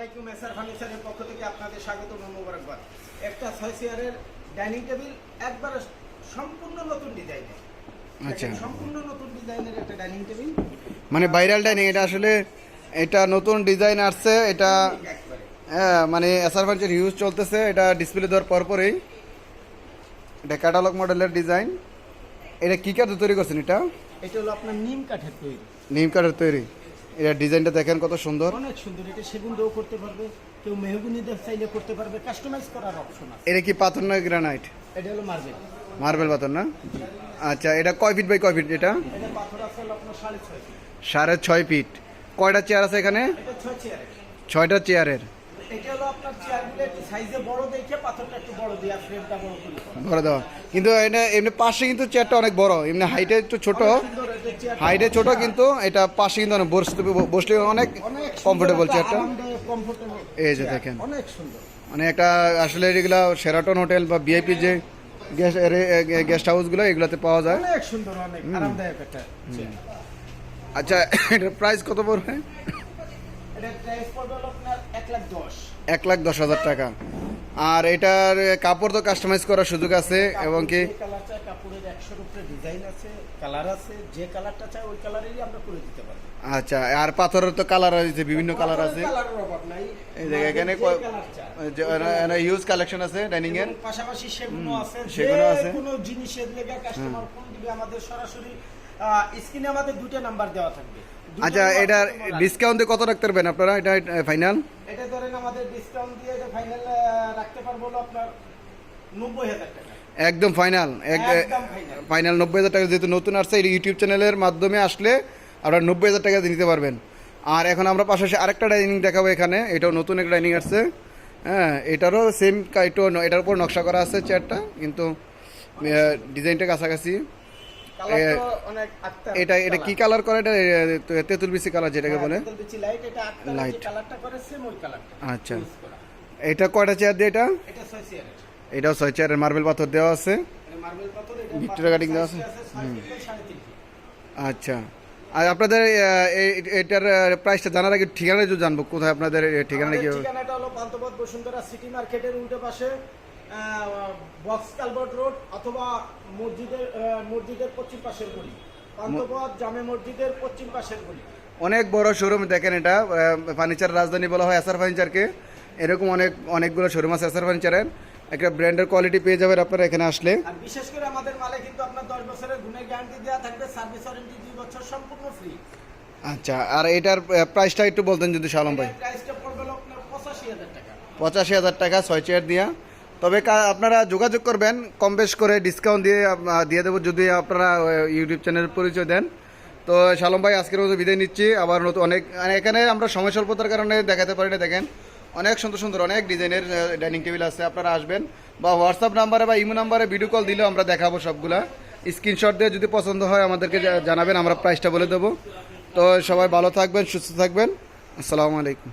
আলাইকুম এসআর ফার্নিচারের পক্ষ থেকে আপনাদের স্বাগত মোবারকবাদ। একটা ছয় চেয়ারের ডাইনিং টেবিল একবার সম্পূর্ণ নতুন ডিজাইনের। আচ্ছা। সম্পূর্ণ নতুন ডিজাইনের একটা ডাইনিং টেবিল। মানে ভাইরাল ডাইনিং এটা আসলে এটা নতুন ডিজাইন আসছে এটা হ্যাঁ মানে এসআর ফার্নিচার ইউজ চলতেছে এটা ডিসপ্লে দেওয়ার পরপরই। এটা ক্যাটালগ মডেলের ডিজাইন এটা কী কাঠে তৈরি করছেন এটা? এটা হলো আপনার নিম কাঠের তৈরি। নিম কাঠের তৈরি। এটা ডিজাইনটা দেখেন কত সুন্দর। অনেক সুন্দর এটা সেগুন দিয়েও করতে পারবে। কেউ মেহগুনি দিয়ে চাইলে করতে পারবে কাস্টমাইজ করার অপশন আছে। এটা কি পাথর না গ্রানাইট এটা হলো মার্বেল মার্বেল পাথর না? আচ্ছা এটা কয় ফিট বাই কয় ফিট এটা? এটা পাথর আছে আপনার সাড়ে ছয় ফিট সাড়ে ছয় ফিট কয়টা চেয়ার আছে এখানে? এটা ছয় চেয়ার ছয়টা চেয়ারের এটা হলো আপনার চেয়ারগুলো একটু সাইজে বড় দেখে পাথরটা একটু বড় দিয়ে ফ্রেমটা বড় করে করা। ভরে কিন্তু এটা এমনি পাশে কিন্তু চেয়ারটা অনেক বড়। এমনি হাইটে একটু ছোট। হাইটে ছোট কিন্তু এটা পাশে কিন্তু অনেক বসতে বসলে অনেক কমফোর্টেবল চেয়ারটা এই যে দেখেন। অনেক সুন্দর। মানে একটা আসলে এগুলা সেরাটন হোটেল বা ভিআইপি যে গেস্ট গেস্ট হাউসগুলো এগুলাতে পাওয়া যায়। অনেক সুন্দর অনেক আরামদায়ক একটা আচ্ছা এটার প্রাইস কত পড়বে? এক লাখ দশ। হাজার টাকা। আর এটার কাপড় তো কাস্টমাইজ করার সুযোগ আছে এবং কি যে কালার চাই কাপড়ের একশোর উপরে ডিজাইন আছে কালার আছে যে কালারটা চাই ওই কালারেরই আমরা করে দিতে পারব। আচ্ছা আর পাথরের তো কালার আছে বিভিন্ন কালার আছে। কালারের এই যে এখানে যে হিউজ কালেকশন আছে ডাইনিং এর পাশাপাশি সেগুলো আছে। সেগুলো আছে। কোনো জিনিসের লেগে কাস্টমার ফোন দিবে আমাদের সরাসরি স্ক্রিনে আমাদের দুটো নাম্বার দেওয়া থাকবে। আচ্ছা এটার আসবে। ডিসকাউন্টে কত রাখতে পারবেন আপনারা? এটা ফাইনাল এটা ধরেন আমাদের ডিসকাউন্ট দিয়ে এটা ফাইনাল রাখতে পারব হলো আপনার নব্বই হাজার টাকা। একদম ফাইনাল একদম ফাইনাল নব্বই হাজার টাকা যেহেতু নতুন আসছে এই ইউটিউব চ্যানেলের মাধ্যমে আসলে আপনারা নব্বই হাজার টাকা দিয়ে নিতে পারবেন। আর এখন আমরা পাশাপাশি আরেকটা ডাইনিং দেখাবো এখানে এটাও নতুন একটা ডাইনিং আসছে। হ্যাঁ এটারও সেম একটু এটার উপর নকশা করা আছে চেয়ারটা কিন্তু ডিজাইনটা কাছাকাছি। এটা এটা কি কালার করে? এটা তেঁতুল বিসি কালার যেটাকে বলে। লাইট আচ্ছা। এটা কয়টা চেয়ার দিয়ে এটা? এটাও ছয় চেয়ারের মার্বেল পাথর দেওয়া আছে। Victoria cutting দেওয়া আছে? আচ্ছা। আর আপনাদের এটার প্রাইসটা জানার আগে ঠিকানা জানব। কোথায় আপনাদের ঠিকানা কি ঠিকানাটা হলো পান্তপথ বসুন্ধরা সিটি মার্কেটের উল্টো পাশে বক্স কালভার্ট রোড অথবা মসজিদের মসজিদের পশ্চিম পাশের গলি। পান্তপথ জামে মসজিদের পশ্চিম পাশের গলি। অনেক বড় শোরুম দেখেন এটা ফার্নিচার রাজধানী বলা হয় এসআর ফার্নিচারকে এরকম অনেক অনেকগুলো শোরুম আছে এসআর ফার্নিচারের একটা ব্র্যান্ডের কোয়ালিটি পেয়ে যাবেন আপনারা এখানে আসলে। আর বিশেষ করে আমাদের মালে কিন্তু আপনার দশ বছরের গুণের গ্যারান্টি দেওয়া থাকবে সার্ভিস ওয়ারেন্টি দুই বছর সম্পূর্ণ ফ্রি আচ্ছা আর এটার প্রাইসটা একটু বলতেন যদি শালম ভাই। প্রাইসটা পড়বে হলো আপনার পঁচাশি হাজার টাকা। পঁচাশি হাজার টাকা ছয় চেয়ার দিয়া। তবে আপনারা যোগাযোগ করবেন, কম বেশ করে ডিসকাউন্ট দিয়ে দিয়ে দেবো যদি আপনারা ইউটিউব চ্যানেল পরিচয় দেন। তো শালম ভাই, আজকের মতো বিদায় নিচ্ছি। আবার নতুন অনেক আর এখানে আমরা সময় স্বল্পতার কারণে দেখাতে পারি না, দেখেন। অনেক সুন্দর সুন্দর, অনেক ডিজাইনের ডাইনিং টেবিল আছে, আপনারা আসবেন। বা হোয়াটসঅ্যাপ নাম্বারে বা ইমো নাম্বারে ভিডিও কল দিলেও আমরা দেখাবো সবগুলা। স্ক্রিনশট দিয়ে যদি পছন্দ হয়, আমাদেরকে জানাবেন, আমরা প্রাইসটা বলে দেবো। তো সবাই ভালো থাকবেন, সুস্থ থাকবেন। আসসালামু আলাইকুম।